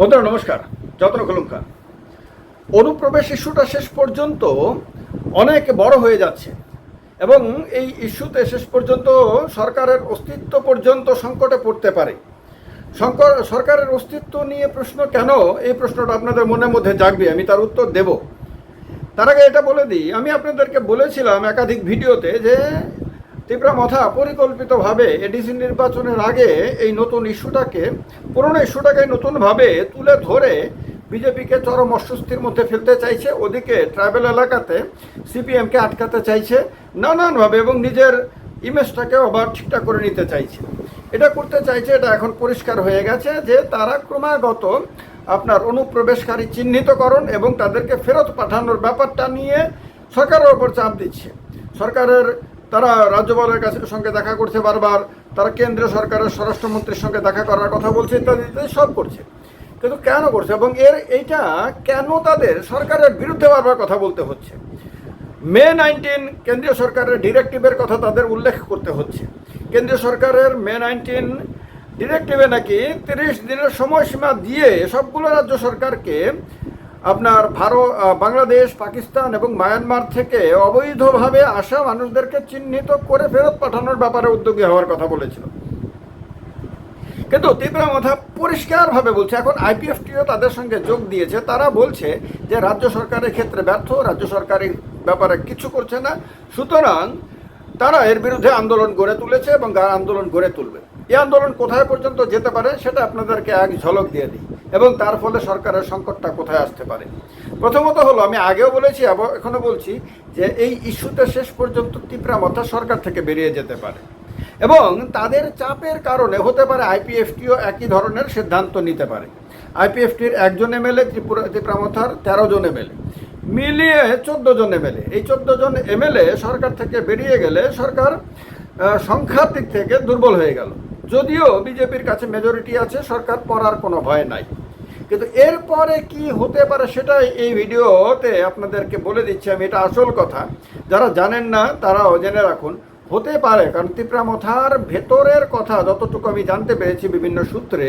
বন্ধুরা, নমস্কার। যত্ন কলঙ্কা অনুপ্রবেশ ইস্যুটা শেষ পর্যন্ত অনেক বড় হয়ে যাচ্ছে এবং এই ইস্যুতে শেষ পর্যন্ত সরকারের অস্তিত্ব পর্যন্ত সংকটে পড়তে পারে। সরকারের অস্তিত্ব নিয়ে প্রশ্ন কেন? এই প্রশ্নটা আপনাদের মনের মধ্যে জাগবে, আমি তার উত্তর দেব। তার আগে এটা বলে দিই, আমি আপনাদেরকে বলেছিলাম একাধিক ভিডিওতে যে তীব্রা মাথা পরিকল্পিতভাবে এডিসি নির্বাচনের আগে এই নতুন ইস্যুটাকে, পুরনো ইস্যুটাকে নতুনভাবে তুলে ধরে বিজেপিকে চরম অস্বস্তির মধ্যে ফেলতে চাইছে। ওদিকে ট্রাইবেল এলাকাতে সিপিএমকে আটকাতে চাইছে নানানভাবে এবং নিজের ইমেজটাকে আবার ঠিকঠাক করে নিতে চাইছে। এটা করতে চাইছে, এটা এখন পরিষ্কার হয়ে গেছে যে তারা ক্রমাগত আপনার অনুপ্রবেশকারী চিহ্নিতকরণ এবং তাদেরকে ফেরত পাঠানোর ব্যাপারটা নিয়ে সরকারের ওপর চাপ দিচ্ছে। সরকারের তারা রাজ্যপালের কাছে সঙ্গে দেখা করছে বারবার, তারা কেন্দ্রীয় সরকারের স্বরাষ্ট্রমন্ত্রীর সঙ্গে দেখা করার কথা বলছে, ইত্যাদি ইত্যাদি, সব করছে। কিন্তু কেন করছে? এবং এর এইটা কেন তাদের সরকারের বিরুদ্ধে বারবার কথা বলতে হচ্ছে? মে নাইনটিন কেন্দ্রীয় সরকারের ডিরেক্টিভের কথা তাদের উল্লেখ করতে হচ্ছে। কেন্দ্রীয় সরকারের মে নাইনটিন ডিরেক্টিভে নাকি তিরিশ দিনের সময়সীমা দিয়ে সবগুলো রাজ্য সরকারকে আপনার ভারত বাংলাদেশ, পাকিস্তান এবং মায়ানমার থেকে অবৈধভাবে আসা মানুষদেরকে চিহ্নিত করে ফেরত পাঠানোর ব্যাপারে উদ্যোগী হওয়ার কথা বলেছিল। কিন্তু তীব্র মাথা পরিষ্কারভাবে বলছে, এখন আইপিএফটিও তাদের সঙ্গে যোগ দিয়েছে। তারা বলছে যে রাজ্য সরকারের ক্ষেত্রে ব্যর্থ, রাজ্য সরকারের ব্যাপারে কিছু করছে না। সুতরাং তারা এর বিরুদ্ধে আন্দোলন গড়ে তুলেছে এবং আন্দোলন গড়ে তুলবে। এই আন্দোলন কোথায় পর্যন্ত যেতে পারে সেটা আপনাদেরকে এক ঝলক দিয়ে দিই এবং তার ফলে সরকারের সংকটটা কোথায় আসতে পারে। প্রথমত হলো, আমি আগেও বলেছি, আবার এখনও বলছি যে এই ইস্যুতে শেষ পর্যন্ত তীব্রা মাথা সরকার থেকে বেরিয়ে যেতে পারে। এবং তাদের চাপের কারণে হতে পারে আইপিএফটিও একই ধরনের সিদ্ধান্ত নিতে পারে। আইপিএফটির একজন এমএলএ, ত্রিপুরা ত্রিপুরামথার তেরো জন এমএলএ। মিলিয়ে চোদ্দ জন এমএলএ। এই চোদ্দ জন এমএলএ সরকার থেকে বেরিয়ে গেলে সরকার সংখ্যার দিক থেকে দুর্বল হয়ে গেল। যদিও বিজেপির কাছে মেজরিটি আছে, সরকার পড়ার কোনো ভয় নাই। কিন্তু এরপরে কি হতে পারে সেটাই এই ভিডিওতে আপনাদেরকে বলে দিচ্ছি আমি, এটা আসল কথা। যারা জানেন না, তারাও জেনে রাখুন, হতে পারে, কারণ তিপ্রামথার ভেতরের কথা যতটুকু আমি জানতে পেরেছি বিভিন্ন সূত্রে,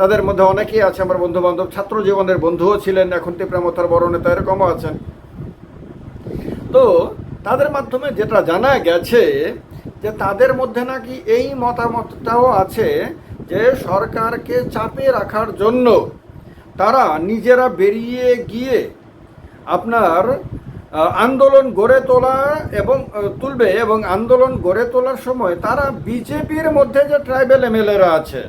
তাদের মধ্যে অনেকেই আছে, আমার বন্ধু বান্ধব ছাত্র জীবনের বন্ধুও ছিলেন, এখন তিপ্রামথার বড় নেতা এরকমও আছেন। তো তাদের মাধ্যমে যেটা জানা গেছে যে তাদের মধ্যে নাকি এই মতামতটাও আছে যে সরকারকে চাপে রাখার জন্য তারা নিজেরা বেরিয়ে গিয়ে আপনার আন্দোলন গড়ে তোলা এবং তুলবে এবং আন্দোলন গড়ে তোলার সময় তারা বিজেপির মধ্যে যে ট্রাইবেল এমএলএরা আছে,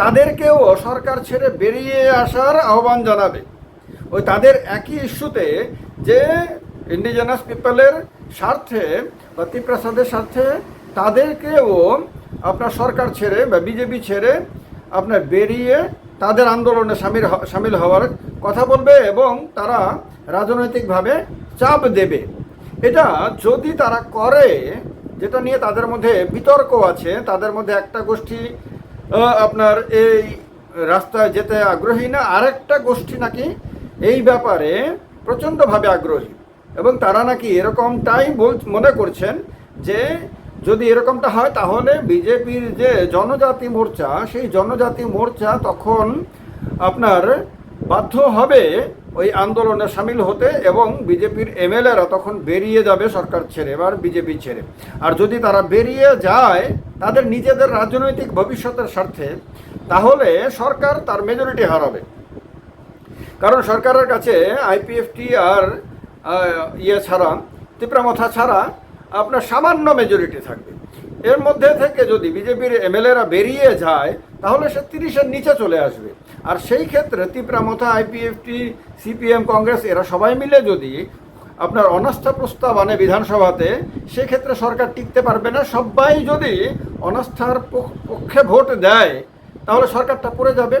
তাদেরকেও সরকার ছেড়ে বেরিয়ে আসার আহ্বান জানাবে। ওই তাদের একই ইস্যুতে যে ইন্ডিজেনাস পিপলের স্বার্থে বা ত্রিপ্রাসাদের স্বার্থে তাদেরকেও আপনার সরকার ছেড়ে বা বিজেপি ছেড়ে আপনার বেরিয়ে তাদের আন্দোলনে সামিল সামিল হওয়ার কথা বলবে এবং তারা রাজনৈতিকভাবে চাপ দেবে। এটা যদি তারা করে, যেটা নিয়ে তাদের মধ্যে বিতর্ক আছে, তাদের মধ্যে একটা গোষ্ঠী আপনার এই রাস্তায় যেতে আগ্রহী না, আরেকটা গোষ্ঠী নাকি এই ব্যাপারে প্রচণ্ডভাবে আগ্রহী। এবং তারা নাকি এরকমটাই বল, মনে করছেন যে যদি এরকমটা হয় তাহলে বিজেপির যে জনজাতি মোর্চা, সেই জনজাতি মোর্চা তখন আপনার বাধ্য হবে ওই আন্দোলনে সামিল হতে এবং বিজেপির এমএলএরা তখন বেরিয়ে যাবে সরকার ছেড়ে, এবার বিজেপি ছেড়ে। আর যদি তারা বেরিয়ে যায় তাদের নিজেদের রাজনৈতিক ভবিষ্যতের স্বার্থে, তাহলে সরকার তার মেজরিটি হারাবে। কারণ সরকারের কাছে আইপিএফটি আর ইয়ে ছাড়া তীব্রামথা ছাড়া আপনার সামান্য মেজরিটি থাকবে। এর মধ্যে থেকে যদি বিজেপির এমএলএরা বেরিয়ে যায়, তাহলে সে তিরিশের নিচে চলে আসবে। আর সেই ক্ষেত্রে তীব্রামথা আইপিএফটি সিপিএম কংগ্রেস এরা সবাই মিলে যদি আপনার অনাস্থা প্রস্তাব আনে বিধানসভাতে, সেক্ষেত্রে সরকার টিকতে পারবে না। সবাই যদি অনাস্থার পক্ষে ভোট দেয়, তাহলে সরকারটা পড়ে যাবে।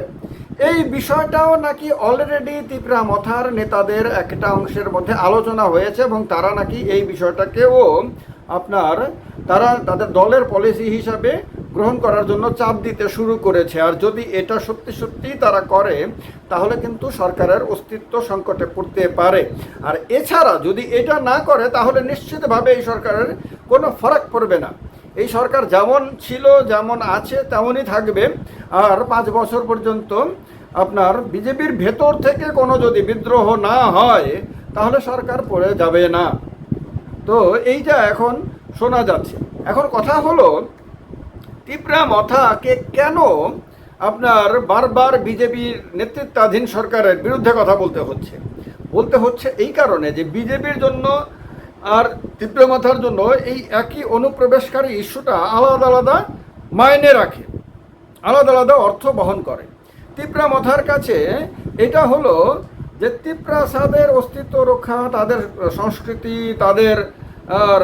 এই বিষয়টাও নাকি অলরেডি ত্রিপুরা মথার নেতাদের একটা অংশের মধ্যে আলোচনা হয়েছে এবং তারা নাকি এই বিষয়টাকেও আপনার তারা তাদের দলের পলিসি হিসাবে গ্রহণ করার জন্য চাপ দিতে শুরু করেছে। আর যদি এটা সত্যি সত্যি তারা করে, তাহলে কিন্তু সরকারের অস্তিত্ব সংকটে পড়তে পারে। আর এছাড়া যদি এটা না করে, তাহলে নিশ্চিতভাবে এই সরকারের কোনো ফরাক পড়বে না। এই সরকার যেমন ছিল, যেমন আছে, তেমনই থাকবে। আর পাঁচ বছর পর্যন্ত আপনার বিজেপির ভেতর থেকে কোনো যদি বিদ্রোহ না হয়, তাহলে সরকার পড়ে যাবে না। তো এইটা এখন শোনা যাচ্ছে। এখন কথা হলো, তীব্রা মথাকে কেন আপনার বারবার বিজেপির নেতৃত্বাধীন সরকারের বিরুদ্ধে কথা বলতে হচ্ছে? বলতে হচ্ছে এই কারণে যে বিজেপির জন্য আর তীব্র মাথার জন্য এই একই অনুপ্রবেশকারী ইস্যুটা আলাদা আলাদা মায়নে রাখে, আলাদা আলাদা অর্থ বহন করে। তিপ্রা মাথার কাছে এটা হলো যে তিপ্রাসাদের অস্তিত্ব রক্ষা, তাদের সংস্কৃতি, তাদের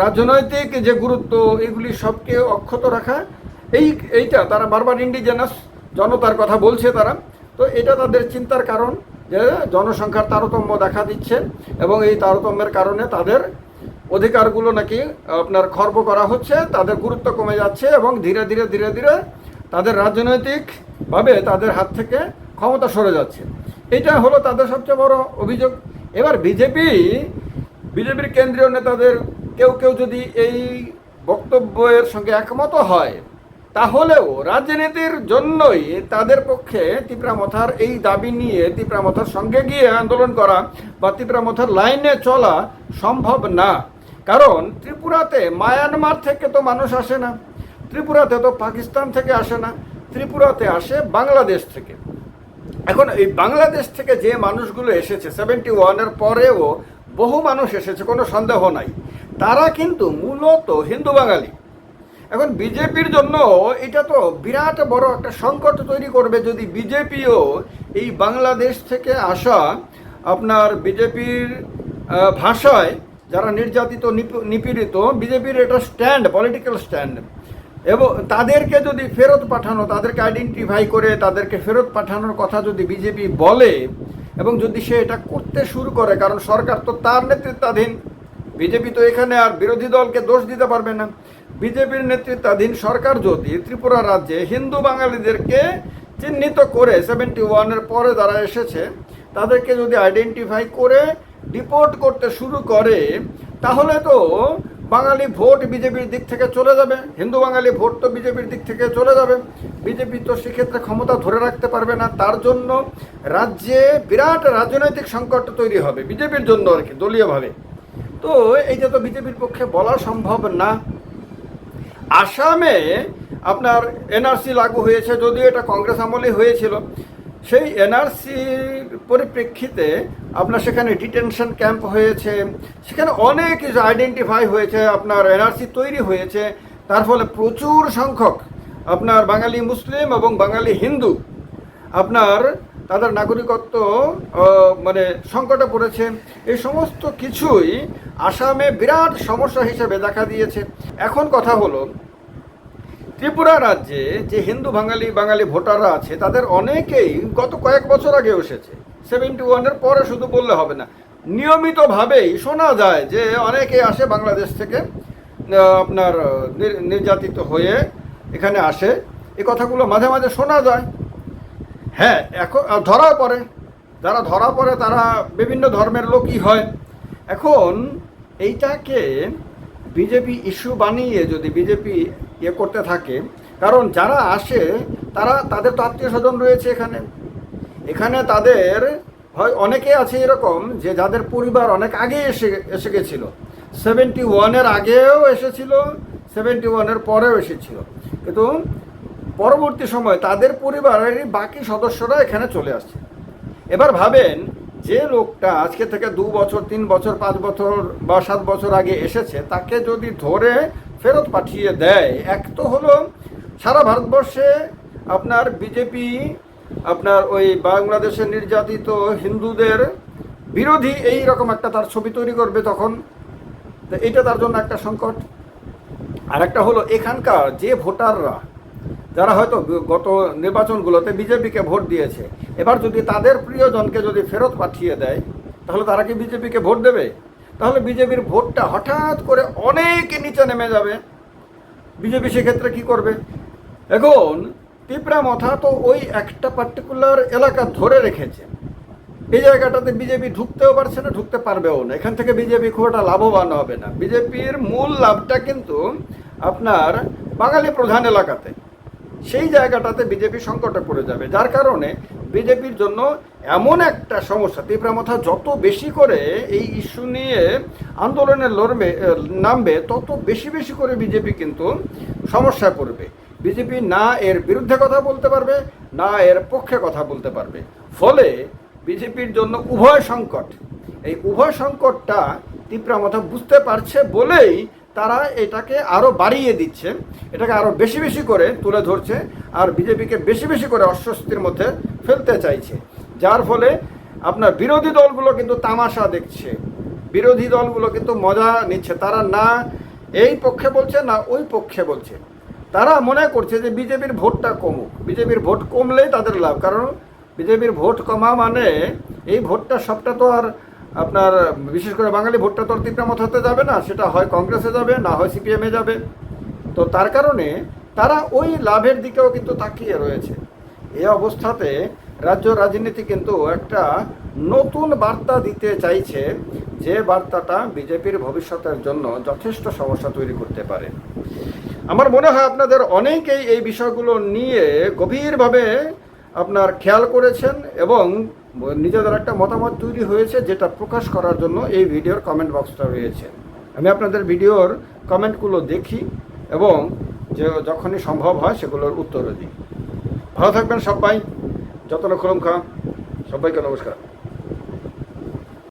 রাজনৈতিক যে গুরুত্ব, এগুলি সবকে অক্ষত রাখা। এই, এইটা তারা বারবার ইন্ডিজেনাস জনতার কথা বলছে তারা। তো এটা তাদের চিন্তার কারণ যে জনসংখ্যার তারতম্য দেখা দিচ্ছে এবং এই তারতম্যের কারণে তাদের অধিকারগুলো নাকি আপনার খর্ব করা হচ্ছে, তাদের গুরুত্ব কমে যাচ্ছে এবং ধীরে ধীরে ধীরে ধীরে তাদের রাজনৈতিকভাবে তাদের হাত থেকে ক্ষমতা সরে যাচ্ছে। এটা হলো তাদের সবচেয়ে বড় অভিযোগ। এবার বিজেপি, বিজেপির কেন্দ্রীয় নেতাদের কেউ কেউ যদি এই বক্তব্যের সঙ্গে একমত হয়, তাহলেও রাজনীতির জন্যই তাদের পক্ষে তিপ্রামথার এই দাবি নিয়ে তিপ্রামথার সঙ্গে গিয়ে আন্দোলন করা বা তিপ্রামথার লাইনে চলা সম্ভব না। কারণ ত্রিপুরাতে মায়ানমার থেকে তো মানুষ আসে না, ত্রিপুরাতে তো পাকিস্তান থেকে আসে না, ত্রিপুরাতে আসে বাংলাদেশ থেকে। এখন এই বাংলাদেশ থেকে যে মানুষগুলো এসেছে সেভেন্টি ওয়ানের পরেও বহু মানুষ এসেছে, কোনো সন্দেহ নাই। তারা কিন্তু মূলত হিন্দু বাঙালি। এখন বিজেপির জন্য এটা তো বিরাট বড় একটা সংকট তৈরি করবে যদি বিজেপিও এই বাংলাদেশ থেকে আসা আপনার বিজেপির ভাষায় যারা নির্যাতিত, নিপ- নিপীড়িত, বিজেপির এটা স্ট্যান্ড পলিটিক্যাল স্ট্যান্ড এবং তাদেরকে যদি ফেরত পাঠানো, তাদেরকে আইডেন্টিফাই করে তাদেরকে ফেরত পাঠানোর কথা যদি বিজেপি বলে, এবং যদি সে এটা করতে শুরু করে, কারণ সরকার তো তার নেতৃত্বাধীন, বিজেপি তো এখানে আর বিরোধী দলকে দোষ দিতে পারবে না। বিজেপির নেতৃত্বাধীন সরকার যদি ত্রিপুরা রাজ্যে হিন্দু বাঙালিদেরকে চিহ্নিত করে সেভেন্টি ওয়ানের পরে যারা এসেছে, তাদেরকে যদি আইডেন্টিফাই করে ডিপোর্ট করতে শুরু করে, তাহলে তো বাঙালি ভোট বিজেপির দিক থেকে চলে যাবে। হিন্দু বাঙালি ভোট তো বিজেপির দিক থেকে চলে যাবে। বিজেপি তো সেক্ষেত্রে ক্ষমতা ধরে রাখতে পারবে না। তার জন্য রাজ্যে বিরাট রাজনৈতিক সংকট তৈরি হবে বিজেপির জন্য আর কি, দলীয়ভাবে। তো এইটা তো বিজেপির পক্ষে বলা সম্ভব না। আসামে আপনার এনআরসি লাগু হয়েছে, যদিও এটা কংগ্রেস আমলে হয়েছিল। সেই এনআরসির পরিপ্রেক্ষিতে আপনার সেখানে ডিটেনশন ক্যাম্প হয়েছে, সেখানে অনেক কিছু আইডেন্টিফাই হয়েছে, আপনার এনআরসি তৈরি হয়েছে, তার ফলে প্রচুর সংখ্যক আপনার বাঙালি মুসলিম এবং বাঙালি হিন্দু আপনার তাদের নাগরিকত্ব মানে সংকটে পড়েছে। এই সমস্ত কিছুই আসামে বিরাট সমস্যা হিসেবে দেখা দিয়েছে। এখন কথা হলো ত্রিপুরা রাজ্যে যে হিন্দু বাঙালি বাঙালি ভোটাররা আছে, তাদের অনেকেই গত কয়েক বছর আগে এসেছে। সেভেন্টি ওয়ানের পরে শুধু বললে হবে না। নিয়মিতভাবেই শোনা যায় যে অনেকে আসে বাংলাদেশ থেকে আপনার নির- নির্যাতিত হয়ে এখানে আসে। এ কথাগুলো মাঝে মাঝে শোনা যায়। হ্যাঁ এখন ধরা পড়ে। যারা ধরা পড়ে, তারা বিভিন্ন ধর্মের লোকই হয়। এখন এইটাকে বিজেপি ইস্যু বানিয়ে যদি বিজেপি ইয়ে করতে থাকে, কারণ যারা আসে, তারা তাদের তো আত্মীয় স্বজন রয়েছে এখানে। এখানে তাদের হয় অনেকে আছে এরকম যে যাদের পরিবার অনেক আগে এসে এসে গেছিল। সেভেন্টি ওয়ানের আগেও এসেছিল সেভেন্টি ওয়ানের পরেও এসেছিল। কিন্তু পরবর্তী সময় তাদের পরিবারের বাকি সদস্যরা এখানে চলে আসছে। এবার ভাবেন যে লোকটা আজকে থেকে দু বছর, তিন বছর, পাঁচ বছর বা সাত বছর আগে এসেছে, তাকে যদি ধরে ফেরত পাঠিয়ে দেয়, এক তো হলো সারা ভারতবর্ষে আপনার বিজেপি, আপনার ওই বাংলাদেশের নির্যাতিত হিন্দুদের বিরোধী এই রকম একটা তার ছবি তৈরি করবে তখন। তো এটা তার জন্য একটা সংকট। আর একটা হলো এখানকার যে ভোটাররা যারা হয়তো গত নির্বাচনগুলোতে বিজেপিকে ভোট দিয়েছে, এবার যদি তাদের প্রিয়জনকে যদি ফেরত পাঠিয়ে দেয়, তাহলে তারা কি বিজেপিকে ভোট দেবে? তাহলে বিজেপির ভোটটা হঠাৎ করে অনেক নিচে নেমে যাবে। বিজেপি সেক্ষেত্রে কি করবে? এখন তিপ্রা মথা তো ওই একটা পার্টিকুলার এলাকা ধরে রেখেছে। এই জায়গাটাতে বিজেপি ঢুকতেও পারছে না, ঢুকতে পারবেও না। এখান থেকে বিজেপি খুব একটা লাভবান হবে না। বিজেপির মূল লাভটা কিন্তু আপনার বাঙালি প্রধান এলাকাতে। সেই জায়গাটাতে বিজেপি সংকটে পড়ে যাবে। যার কারণে বিজেপির জন্য এমন একটা সমস্যা তীব্রামাথা যত বেশি করে এই ইস্যু নিয়ে আন্দোলনে লড়বে নামবে, তত বেশি বেশি করে বিজেপি কিন্তু সমস্যায় পড়বে। বিজেপি না এর বিরুদ্ধে কথা বলতে পারবে, না এর পক্ষে কথা বলতে পারবে। ফলে বিজেপির জন্য উভয় সংকট, এই উভয় সংকটটা তীব্রামাথা বুঝতে পারছে বলেই তারা এটাকে আরও বাড়িয়ে দিচ্ছে, এটাকে আরও বেশি বেশি করে তুলে ধরছে আর বিজেপিকে বেশি বেশি করে অস্বস্তির মধ্যে ফেলতে চাইছে। যার ফলে আপনার বিরোধী দলগুলো কিন্তু তামাশা দেখছে। বিরোধী দলগুলো কিন্তু মজা নিচ্ছে। তারা না এই পক্ষে বলছে, না ওই পক্ষে বলছে। তারা মনে করছে যে বিজেপির ভোটটা কমুক। বিজেপির ভোট কমলেই তাদের লাভ। কারণ বিজেপির ভোট কমা মানে এই ভোটটা সবটা তো আর আপনার, বিশেষ করে বাঙালি ভোটটা তো তীব্রামত হতে যাবে না, সেটা হয় কংগ্রেসে যাবে, না হয় সিপিএমে যাবে। তো তার কারণে তারা ওই লাভের দিকেও কিন্তু তাকিয়ে রয়েছে। এই অবস্থাতে রাজ্য রাজনীতি কিন্তু একটা নতুন বার্তা দিতে চাইছে যে বার্তাটা বিজেপির ভবিষ্যতের জন্য যথেষ্ট সমস্যা তৈরি করতে পারে। আমার মনে হয় আপনাদের অনেকেই এই বিষয়গুলো নিয়ে গভীরভাবে আপনার খেয়াল করেছেন এবং নিজেদের একটা মতামত তৈরি হয়েছে যেটা প্রকাশ করার জন্য এই ভিডিওর কমেন্ট বক্সটা রয়েছে। আমি আপনাদের ভিডিওর কমেন্টগুলো দেখি এবং যে যখনই সম্ভব হয় সেগুলোর উত্তরও দিই। ভালো থাকবেন সবাই। যত খা সবাইকে নমস্কার।